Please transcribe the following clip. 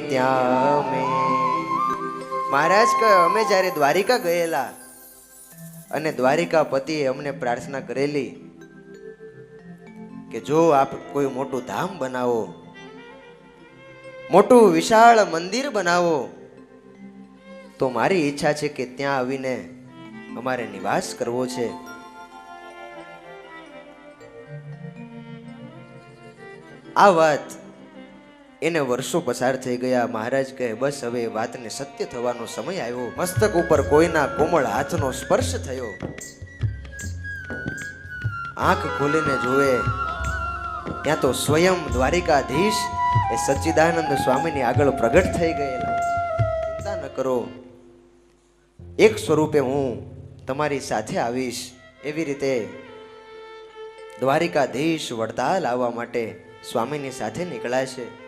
ત્યાં અમે મહારાજ કહે, અમે જ્યારે દ્વારિકા ગયેલા અને દ્વારિકા પતિએ અમને પ્રાર્થના કરેલી કે જો આપ કોઈ મોટું ધામ બનાવો, મોટું વિશાળ મંદિર બનાવો, તો મારી ઈચ્છા છે કે ત્યાં આવીને અમારે નિવાસ કરવો છે. આ વાત એને વર્ષો પસાર થઈ ગયા. મહારાજ કહે, બસ હવે વાતને સત્ય થવાનો સમય આવ્યો. મસ્તક ઉપર કોઈના કોમળ હાથનો સ્પર્શ થયો. આંખ ખોલીને જોવે ત્યાં તો સ્વયં દ્વારિકાધીશ એ સચ્ચિદાનંદ સ્વામીની આગળ પ્રગટ થઈ ગયેલા. ચિંતા ન કરો. એક સ્વરૂપે હું તમારી સાથે આવીશ. એવી રીતે દ્વારિકાધીશ વડતાલ આવવા માટે સ્વામીની સાથે નીકળાય છે